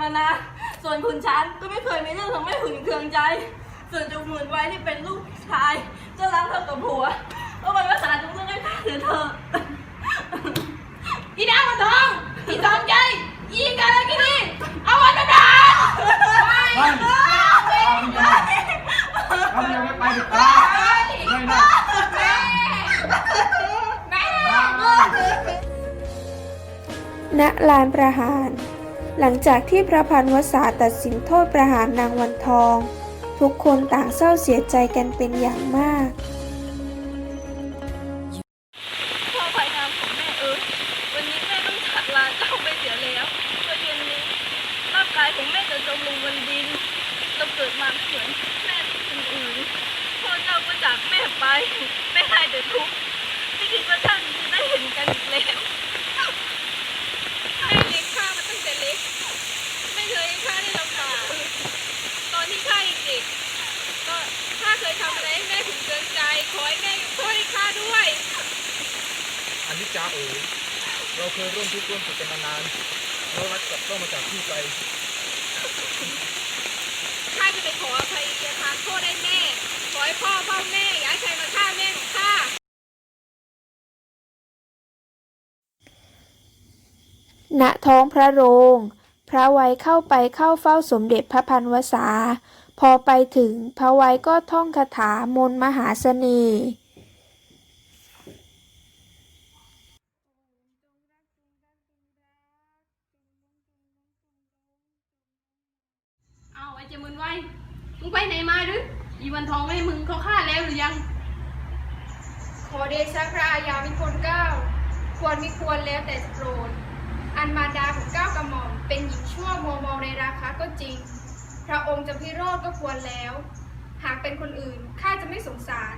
มสุขกันมานานส่วนคุณช้างก็ไม่เคยมีเรื่องทำให้หึงเคืองใจ ส่วนจมืนไว้ที่เป็นลูกชายก็รักเท่ากับผัวเพราะมันภาษาทุกเรื่องให้ข้าถือเธออีนางวันทองอีสองใจอีกันแล้วกินี่เอาวันประดานไปเรายังไม่ไปดิตาไม่ได้ณลานประหาร หลังจากที่พระพันวษาตัดสินโทษประหารนางวันทอง ทุกคนต่างเศร้าเสียใจกันเป็นอย่างมากพ่อพายงามของแม่เอ๋ยวันนี้แม่ต้องจากลาเจ้าไปเสียแล้วเพราะเย็นนี้ร่างกายของแม่จะจมลงบนดินเราเกิดมาไม่เหมือนแม่คนอื่นพ่อเจ้าก็จากแม่ไปแม่ให้แต่ทุกข์ไม่คิดว่าท่านจะได้เห็นกันอีกแล้ว แม่เลี้ยงข้ามาตั้งแต่เล็ก ไม่เคยให้ข้าได้ลำบากตอนที่ข้ายังเด็ก ก็ข้าเคยทำอะไรให้แม่ขุนเกินใจขอให้แม่ยกโทษให้ข้าด้วย อันนี้จ้าเอ๋ยเราเคยร่วมทุกข์ร่วมสุขกันมานานเรารักกลับต้องมาจากที่ไกลข้าจะไปขออภัยทานโทษให้แม่ ขอให้พ่อเฝ้าแม่อย่าให้ใครมาฆ่าแม่ของข้า ณท้องพระโรง พระไวยเข้าไปเข้าเฝ้าสมเด็จพระพันวษา พอไปถึงพระไวยก็ท่องคาถามนมหาเสน่ห์เอาไอ้เจมืนไว้ มึงไปไหนมาหรืออีวันทองแม่มึงเขาฆ่าแล้วหรือยัง ขอเดชะพระอาญาวิพลเก้า ควรม่ควรแล้วแต่โปรด อันมารดาของเก้ากระหม่อมเป็นหญิงชั่วมัวเมาในราคะก็จริง ระองค์จะพิโรธก็ควรแล้ว หากเป็นคนอื่นข้าจะไม่สงสาร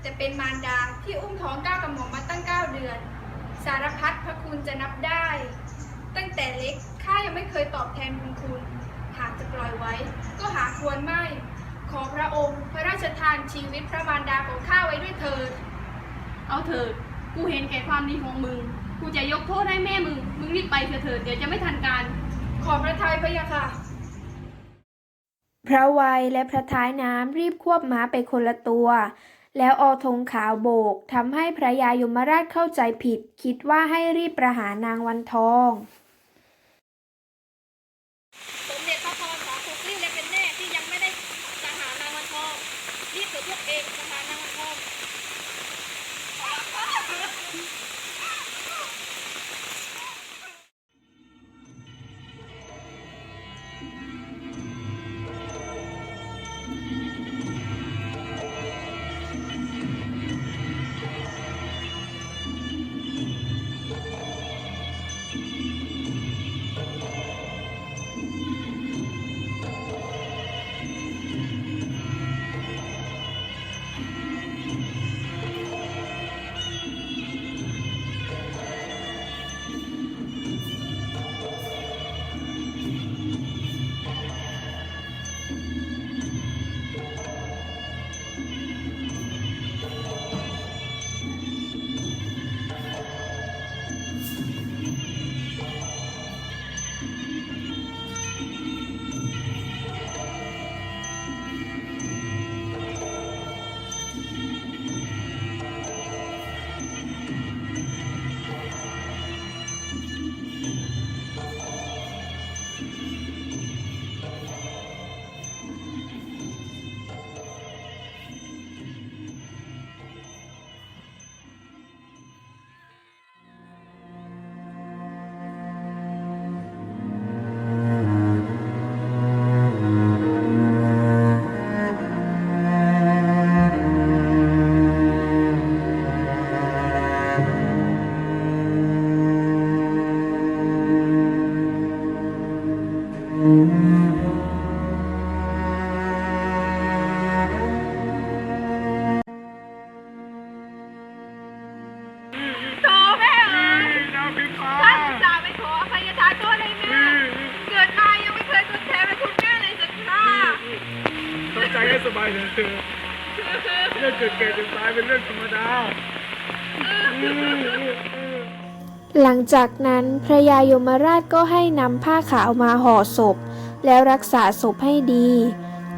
แต่เป็นมารดาที่อุ้มท้องเก้ากระหม่อมมาตั้งเก้าเดือน สารพัดพระคุณจะนับได้ ตั้งแต่เล็กข้ายังไม่เคยตอบแทนบุญคุณ หากจะปล่อยไว้ ก็หาควรไม่ ขอพระองค์พระราชทานชีวิตพระมารดาของข้าไว้ด้วยเถิดเอาเถิดกูเห็นแก่ความดีของมึง กูจะยกโทษให้แม่มึง มึงรีบไปเถอะเถิด เดี๋ยวจะไม่ทันการ ขอพระทัยพระยาค่ะ พระไวยและพระท้ายน้ำรีบควบม้าไปคนละตัว แล้วอธงขาวโบกทำให้พระยายมราชเข้าใจผิด คิดว่าให้รีบประหารนางวันทอง โธ่แม่เอ๋ยท่านอุตส่าไปขออภัยทานโทษให้แม่ เกิดมายังไม่เคยทดแทนบุญคุณแม่เลยสักครั้งทำใจให้สบายเถอะเรื่องเกิดแก่จ็ตายเป็นเรื่องธรรมดา อืม หลังจากนั้นพระยายมราชก็ให้นำผ้าขาวมาห่อศพ แล้วรักษาศพให้ดี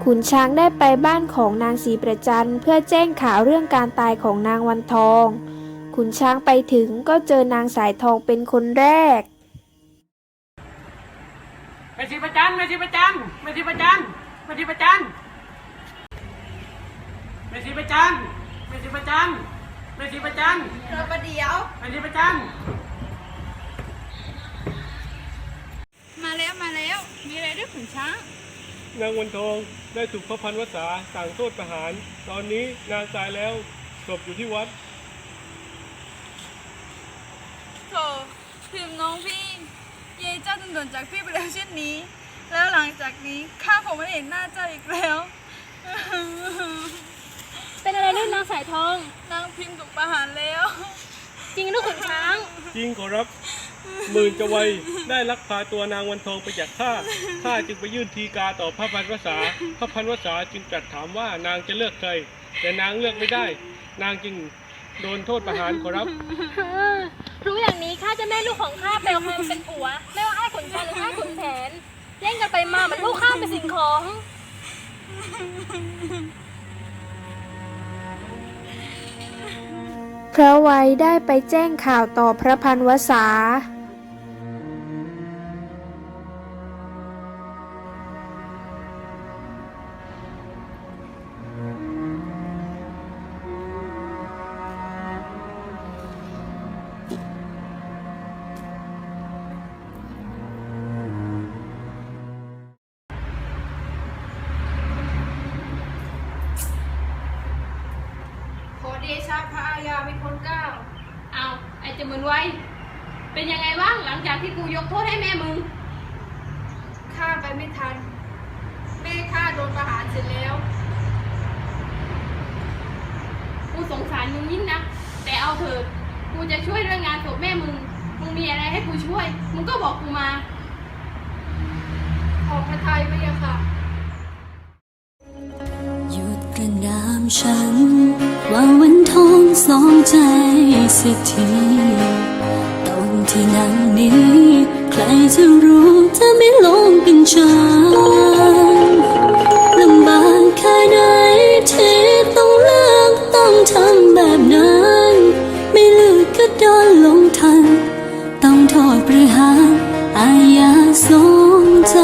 ขุนช้างได้ไปบ้านของนางศรีประจันเพื่อแจ้งข่าวเรื่องการตายของนางวันทอง ขุนช้างไปถึงก็เจอนางสายทองเป็นคนแรกแม่ชีประจันแม่ชีประจันแม่ชีประจันแม่ชีประจันแม่ชีประจันแม่ชีประจันแม่ชีประจันเธอประเดี๋ยวแม่ชีประจัน มาแล้วมาแล้ว มีอะไรด้วยขุนช้าง นางวันทองได้ถูกพระพันวษาสั่งโทษประหาร ตอนนี้นางตายแล้วศพอยู่ที่วัด โถพิมพ์น้องพี่ เยายเจ้าจึงด่วนจากพี่ไปแล้วเช่นนี้ แล้วหลังจากนี้ข้าคงไม่ได้เห็นหน้าเจ้าอีกแล้ว เป็นอะไรลูกนางสายทอง นางพิมพ์ถูกประหารแล้ว จริงลูกขุนช้าง จริงขอรับ หมื่นจะไวได้ลักพาตัวนางวันทองไปจากข้า ข้าจึงไปยื่นทีกาต่อพระพันวษา พระพันวษาจึงตรัสถามว่านางจะเลือกใคร แต่นางเลือกไม่ได้ นางจึงโดนโทษประหารขอรับ รู้อย่างนี้ข้าจะแม่ลูกของข้าไปเอาใครมาเป็นผัว ไม่ว่าไอ้ขุนช้างหรือไอ้ขุนแผนแย่งกันไปมาเหมือนลูกข้าเป็นสิ่งของ พระไวยได้ไปแจ้งข่าวต่อพระพันวษา เดชะพระอาญาไม่พ้นเกล้าเอาไอ้เจะเหมือนไว้ เป็นยังไงบ้างหลังจากที่กูยกโทษให้แม่มึงข้าไปไม่ทัน แม่ข้าโดนประหารเสร็จแล้ว กูสงสารมึงยิ่งนะแต่เอาเถอะกูจะช่วยเรื่องงานศพแม่มึง มึงมีอะไรให้กูช่วย มึงก็บอกกูมาขอบพระทัยพระยาค่ะหยุดประนามฉันว่าวันทอง สองใจเสียทีตรงที่นั่งนี้ ใครจะรู้ถ้าไม่ลงเป็นฉันลำบากแค่ไหนที่ต้องเลือกต้องทำแบบนั้น ไม่เลือกก็โดนลงทัน ต้องโทษประหารอาญาสองใจ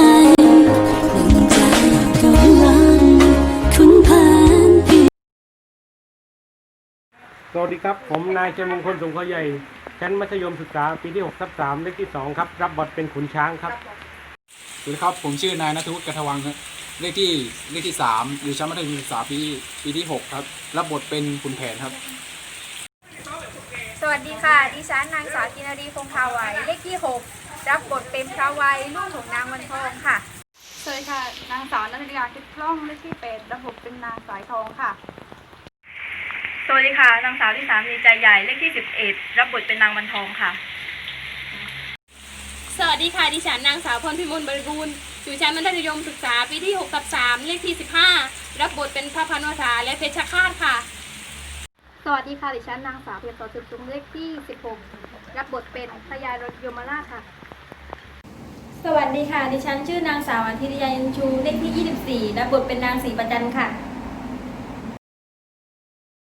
สวัสดีครับ ผมนายเจมงคลสงขใหญ่ ชั้นมัธยมศึกษาปีที่6ทับ3เลขที่ 2 ครับ รับบทเป็นขุนช้างครับสวัสดีครับผมชื่อนายนัทวุฒิกระทวังครับเลขที่เลขที่สามอยู่ชั้นมัธยมศึกษาปีปีที่หกครับ รับบทเป็นขุนแผนครับ สวัสดีค่ะ ดิฉันนางสาวกินรีคงคาไหวเลขที่ 6 รับบทเป็นพระไวยลูกของนางวันทองค่ะสวัสดีค่ะ นางสาวนัทยาคิดกล้องเลขที่8รับบทเป็นนางสายทองค่ะ สวัสดีค่ะ นางสาวที่สามีใจใหญ่เลขที่11รับบทเป็นนางวันทองค่ะ สวัสดีค่ะ ดิฉันนางสาวพรพิมลบริบูรณ์อยู่ชั้นมัธยมศึกษาปีที่6ทับ3เลขที่ 15 รับบทเป็นพระพันวษาและเพชรฆาตค่ะ สวัสดีค่ะ ดิฉันนางสาวเพียรสอสืบสูงเลขที่ 16 รับบทเป็นพญารถยมราชค่ะ สวัสดีค่ะ ดิฉันชื่อนางสาวอาทิตยายันชูเลขที่ 24 รับบทเป็นนางศรีประจันค่ะ